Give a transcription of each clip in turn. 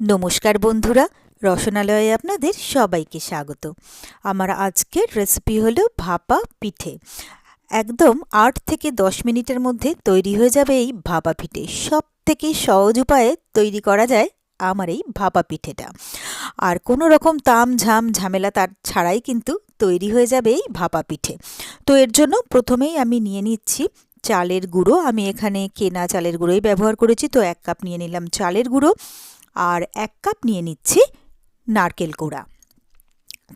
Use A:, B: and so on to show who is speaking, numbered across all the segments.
A: নমস্কার বন্ধুরা, রসনালয়ে আপনাদের সবাইকে স্বাগত। আমার আজকের রেসিপি হলো ভাপা পিঠে। একদম আট থেকে দশ মিনিটের মধ্যে তৈরি হয়ে যাবে এই ভাপা পিঠে। সব থেকে সহজ উপায়ে তৈরি করা যায় আমার এই ভাপা পিঠেটা। আর কোনো রকম তাম, ঝাম, ঝামেলা তার ছাড়াই কিন্তু তৈরি হয়ে যাবে এই ভাপা পিঠে। তো এর জন্য প্রথমেই আমি নিয়ে নিচ্ছি চালের গুঁড়ো। আমি এখানে কেনা চালের গুঁড়োই ব্যবহার করেছি, তো এক কাপ নিয়ে নিলাম চালের গুঁড়ো। আর এক কাপ নিয়ে নিচ্ছি নারকেল কোড়া।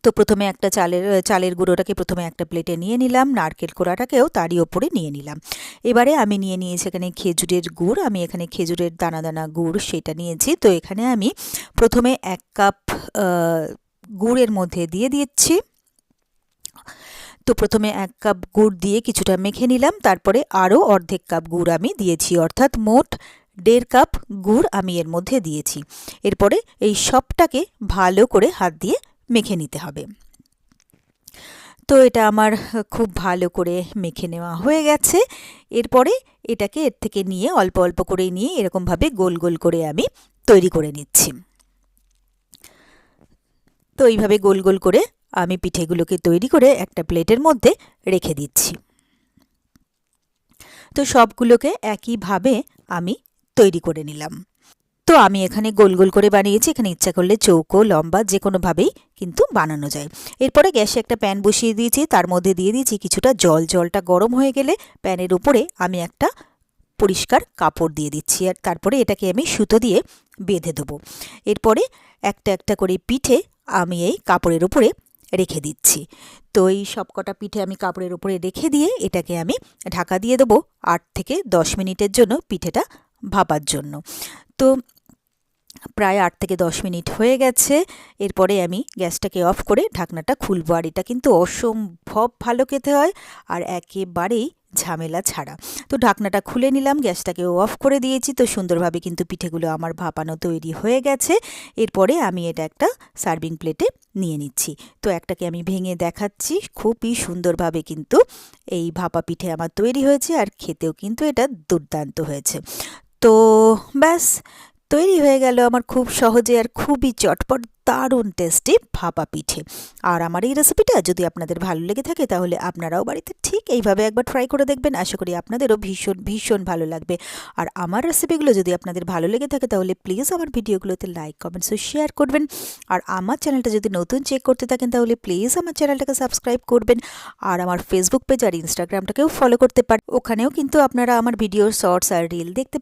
A: তো প্রথমে একটা চালের চালের গুঁড়োটাকে প্রথমে একটা প্লেটে নিয়ে নিলাম, নারকেল কোড়াটাকেও তারই ওপরে নিয়ে নিলাম। এবারে আমি নিয়ে নিয়েছি এখানে খেজুরের গুড়, আমি এখানে খেজুরের দানা দানা গুড় সেটা নিয়েছি। তো এখানে আমি প্রথমে এক কাপ গুড়ের মধ্যে দিয়ে দিচ্ছি। তো প্রথমে এক কাপ গুড় দিয়ে কিছুটা মেখে নিলাম, তারপরে আরও অর্ধেক কাপ গুড় আমি দিয়েছি, অর্থাৎ মোট দেড় কাপ গুড় আমি এর মধ্যে দিয়েছি। এরপরে এই সবটাকে ভালো করে হাত দিয়ে মেখে নিতে হবে। তো এটা আমার খুব ভালো করে মেখে নেওয়া হয়ে গেছে। এরপরে এটাকে এর থেকে নিয়ে অল্প অল্প করে নিয়ে এরকমভাবে গোল গোল করে আমি তৈরি করে নিচ্ছি। তো এইভাবে গোল গোল করে আমি পিঠেগুলোকে তৈরি করে একটা প্লেটের মধ্যে রেখে দিচ্ছি। তো সবগুলোকে একইভাবে আমি তৈরি করে নিলাম। তো আমি এখানে গোল গোল করে বানিয়েছি, এখানে ইচ্ছা করলে চৌকো, লম্বা যে কোনোভাবেই কিন্তু বানানো যায়। এরপরে গ্যাসে একটা প্যান বসিয়ে দিয়েছি, তার মধ্যে দিয়ে দিয়েছি কিছুটা জল। জলটা গরম হয়ে গেলে প্যানের উপরে আমি একটা পরিষ্কার কাপড় দিয়ে দিচ্ছি আর তারপরে এটাকে আমি সুতো দিয়ে বেঁধে দেবো। এরপরে একটা একটা করে পিঠে আমি এই কাপড়ের উপরে রেখে দিচ্ছি। তো এই সবকটা পিঠে আমি কাপড়ের উপরে রেখে দিয়ে এটাকে আমি ঢাকা দিয়ে দেবো আট থেকে দশ মিনিটের জন্য পিঠেটা ভাপার জন্য। তো প্রায় আট থেকে দশ মিনিট হয়ে গেছে। এরপরে আমি গ্যাসটাকে অফ করে ঢাকনাটা খুলবো। আর এটা কিন্তু অসম্ভব ভালো খেতে হয় আর একেবারেই ঝামেলা ছাড়া। তো ঢাকনাটা খুলে নিলাম গ্যাসটাকে অফ করে দিয়েছি। তো সুন্দরভাবে কিন্তু পিঠেগুলো আমার ভাপানো তৈরি হয়ে গেছে। এরপরে আমি এটা একটা সার্ভিং প্লেটে নিয়ে নিচ্ছি। তো একটাকে আমি ভেঙে দেখাচ্ছি। খুবই সুন্দরভাবে কিন্তু এই ভাপা পিঠে আমার তৈরি হয়েছে আর খেতেও কিন্তু এটা দুর্দান্ত হয়েছে। তো ব্যাস, তৈরি হয়ে গেল আমার খুব সহজে আর খুবই চটপট, দারুণ টেস্টি ভাপা পিঠে। আর আমার এই রেসিপিটা যদি আপনাদের ভালো লেগে থাকে তাহলে আপনারাও বাড়িতে ঠিক এইভাবে একবার ট্রাই করে দেখবেন। আশা করি আপনাদেরও ভীষণ ভীষণ ভালো লাগবে। আর আমার রেসিপিগুলো যদি আপনাদের ভালো লেগে থাকে তাহলে প্লিজ আমার ভিডিওগুলোতে লাইক কমেন্টস শেয়ার করবেন। আর আমার চ্যানেলটা যদি নতুন চেক করতে থাকেন তাহলে প্লিজ আমার চ্যানেলটাকে সাবস্ক্রাইব করবেন। আর আমার ফেসবুক পেজ আর ইনস্টাগ্রামটাকেও ফলো করতে পারেন ওখানেও কিন্তু আপনারা আমার ভিডিওর শর্টস আর রিল দেখতে